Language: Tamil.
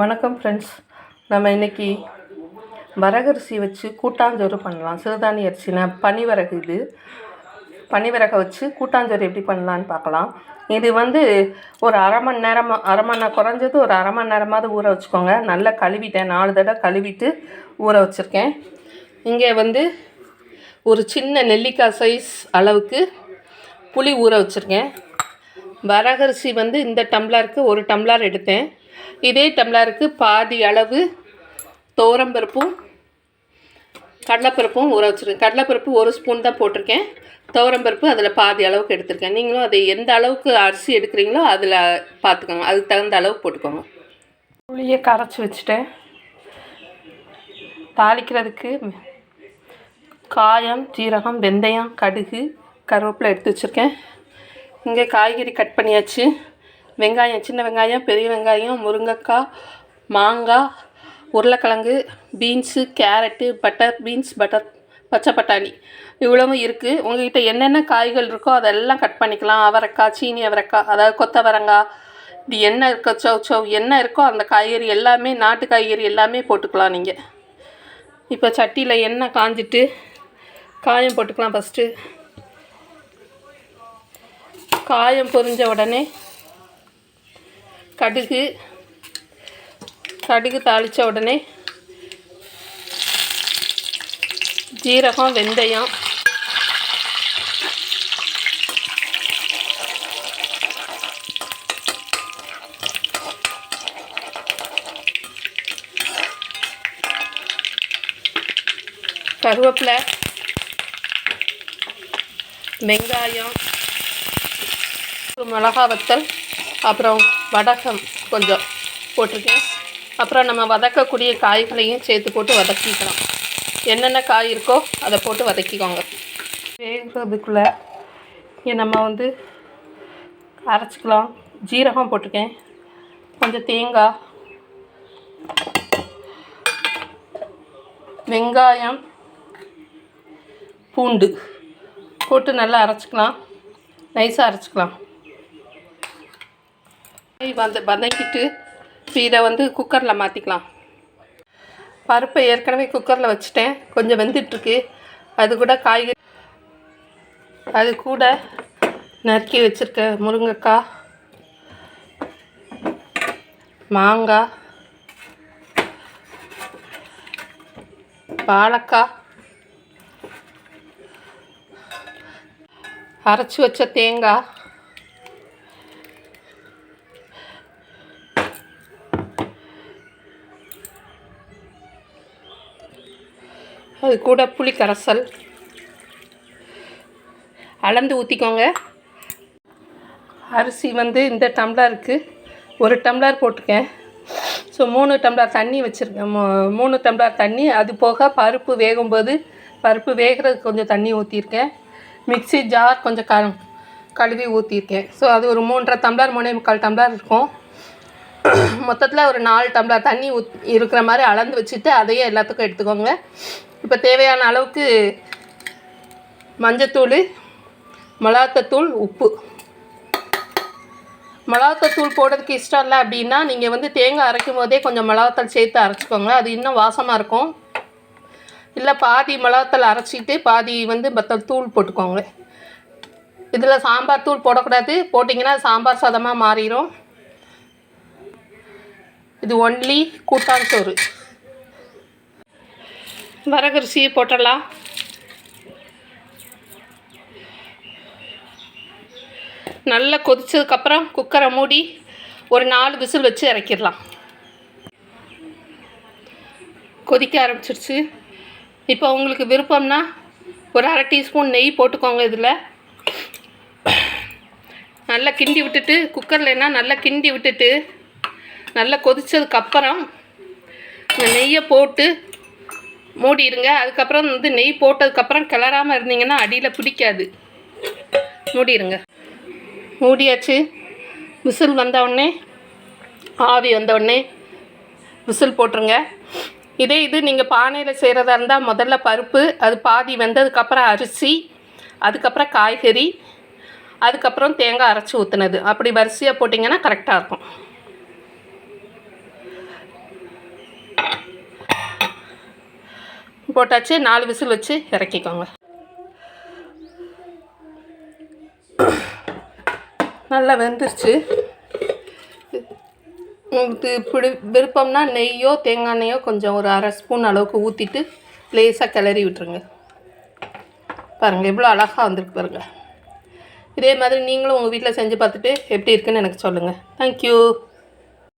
வணக்கம் ஃப்ரெண்ட்ஸ் நம்ம இன்றைக்கி வரகரிசி வச்சு கூட்டாஞ்சோறு பண்ணலாம். சிறுதானிய அரிசினா பனிவரகு இது. பனிவரகை வச்சு கூட்டாஞ்சோறு எப்படி பண்ணலான்னு பார்க்கலாம். இது வந்து ஒரு அரை மணி நேரமாக அரை மணி நேரம் குறைஞ்சது ஒரு அரை மணி நேரமாவது ஊற வச்சுக்கோங்க. நல்லா கழுவிட்டேன். நாலு தடவை கழுவிட்டு ஊற வச்சுருக்கேன். இங்கே வந்து ஒரு சின்ன நெல்லிக்காய் சைஸ் அளவுக்கு புளி ஊற வச்சுருக்கேன். வரகரிசி வந்து இந்த டம்ளருக்கு ஒரு டம்ளர் எடுத்தேன். இதே டம்ளருக்கு பாதி அளவு துவரம்பருப்பும் கடலைப்பருப்பும் ஊற வச்சுருக்கேன். கடலைப்பருப்பு ஒரு ஸ்பூன் தான் போட்டிருக்கேன். துவரம்பருப்பு அதில் பாதி அளவுக்கு எடுத்திருக்கேன். நீங்களும் அது எந்த அளவுக்கு அரிசி எடுக்கிறீங்களோ அதில் பார்த்துக்கோங்க அதுக்கு தகுந்த அளவுக்கு போட்டுக்கோங்க. புளியை கரைச்சி வச்சுட்டேன். தாளிக்கிறதுக்கு காயம் ஜீரகம் வெந்தயம் கடுகு கருவேப்பிலை எடுத்து வச்சுருக்கேன். இங்கே காய்கறி கட் பண்ணியாச்சு. வெங்காயம் சின்ன வெங்காயம் பெரிய வெங்காயம் முருங்கைக்காய் மாங்காய் உருளைக்கிழங்கு beans carrot butter beans butter பச்சை பட்டாணி. இவ்வளவும் இருக்குது உங்கள்கிட்ட என்னென்ன காய்கள் இருக்கோ அதெல்லாம் கட் பண்ணிக்கலாம். அவரைக்காய் சீனி அவரைக்காய் அதாவது கொத்தவரங்காய் இது என்ன இருக்கோ சவ் சவ் என்ன இருக்கோ அந்த காய்கறி எல்லாமே நாட்டு காய்கறி எல்லாமே போட்டுக்கலாம் நீங்கள் இப்போ சட்டியில் எண்ணெய் காஞ்சிட்டு காயம் போட்டுக்கலாம் ஃபஸ்ட்டு காயம் பொரிஞ்ச உடனே கடுகு கடுகு தாளித்த உடனே ஜீரகம் வெந்தயம். கருவேப்பிலை வெங்காயம் மிளகா வத்தல் அப்புறம் வடகம் கொஞ்சம் போட்டிருக்கேன். அப்புறம் நம்ம வதக்கக்கூடிய காய்களையும் சேர்த்து போட்டு வதக்கிக்கலாம். என்னென்ன காய் இருக்கோ அதை போட்டு வதக்கிக்கோங்க. வேகிறதுக்குள்ளே இங்கே நம்ம வந்து அரைச்சிக்கலாம். ஜீரகம் போட்டிருக்கேன். கொஞ்சம் தேங்காய். வெங்காயம். பூண்டு போட்டு நல்லா அரைச்சிக்கலாம். நைஸாக அரைச்சிக்கலாம். வந்து வதக்கிட்டு இப்போ இதை வந்து குக்கரில் மாற்றிக்கலாம் பருப்பை ஏற்கனவே குக்கரில் வச்சுட்டேன். கொஞ்சம் வெந்துட்டுருக்கு. அது கூட காய்கறி. அது கூட நறுக்கி வச்சுருக்க முருங்கைக்காய் மாங்காய் வாழைக்காய் அரைச்சி வச்ச தேங்காய் அது கூட புளி கரைசல் அளந்து ஊற்றிக்கோங்க அரிசி வந்து இந்த டம்ளருக்கு ஒரு டம்ளர் போட்டிருக்கேன். ஸோ மூணு டம்ளர் தண்ணி வச்சுருக்கேன். மூ மூணு டம்ளர் தண்ணி. அது போக பருப்பு வேகும்போது பருப்பு வேகிறதுக்கு கொஞ்சம் தண்ணி ஊற்றிருக்கேன் மிக்ஸி ஜார் கொஞ்சம் க கழுவி ஊற்றிருக்கேன் ஸோ அது ஒரு மூன்றரை டம்ளர் மூணே முக்கால் டம்ளர் இருக்கும். மொத்தத்தில் ஒரு நாலு டம்ளர் தண்ணி ஊத் இருக்கிற மாதிரி அளந்து வச்சுட்டு அதையே எல்லாத்துக்கும் எடுத்துக்கோங்க. இப்போ தேவையான அளவுக்கு மஞ்சத்தூள் மிளகாத்தூள் உப்பு. மிளகாத்தூள் போடுறதுக்கு இஷ்டம் இல்லை அப்படின்னா நீங்கள் வந்து தேங்காய் அரைக்கும் போதே கொஞ்சம் மிளகாத்தூள் சேர்த்து அரைச்சிக்கோங்க. அது இன்னும் வாசமாக இருக்கும். இல்லை பாதி மிளகாத்தூள் அரைச்சிட்டு பாதி வந்து மற்ற தூள் போட்டுக்கோங்க. இதில் சாம்பார் தூள் போடக்கூடாது. போட்டிங்கன்னா சாம்பார் சாதமாக மாறிடும் இது ஒன்லி கூட்டாஞ்சோறு வரகரிசியை போட்டுடலாம். நல்லா கொதித்ததுக்கப்புறம் குக்கரை மூடி ஒரு நாலு விசில் வச்சு இறக்கிடலாம். கொதிக்க ஆரம்பிச்சிருச்சு. இப்போ உங்களுக்கு விருப்பம்னா ஒரு அரை டீஸ்பூன் நெய் போட்டுக்கோங்க இதில். நல்லா கிண்டி விட்டுட்டு குக்கர்லன்னா நல்லா கிண்டி விட்டுட்டு நல்லா கொதித்ததுக்கப்புறம் இந்த நெய்யை போட்டு மூடிடுங்க. அதுக்கப்புறம் வந்து நெய் போட்டதுக்கப்புறம் கிளறாமல் இருந்தீங்கன்னா அடியில் பிடிக்காது. மூடிடுங்க. மூடியாச்சு. விசில் வந்தவுடனே ஆவி வந்தவுடனே விசில் போட்டுருங்க. இதே இது நீங்கள் பானையில் செய்கிறதா இருந்தால் முதல்ல பருப்பு அது பாதி வெந்ததுக்கப்புறம் அரிசி அதுக்கப்புறம் காய்கறி அதுக்கப்புறம் தேங்காய் அரைச்சி ஊற்றுனது அப்படி வரிசையாக போட்டிங்கன்னா கரெக்டாக இருக்கும். போட்டாச்சு நாலு விசில் வச்சு இறக்கிக்கோங்க. நல்லா வெந்துருச்சு. உங்களுக்கு இப்படி விருப்பம்னா நெய்யோ தேங்காய் எண்ணெயோ கொஞ்சம் ஒரு அரை ஸ்பூன் அளவுக்கு ஊற்றிட்டு லேசாக கிளறி விட்டுருங்க. பாருங்கள் எவ்வளோ அழகாக வந்திருக்கு பாருங்கள் இதே மாதிரி நீங்களும் உங்கள் வீட்டில் செஞ்சு பார்த்துட்டு எப்படி இருக்குன்னு எனக்கு சொல்லுங்கள் தேங்க்யூ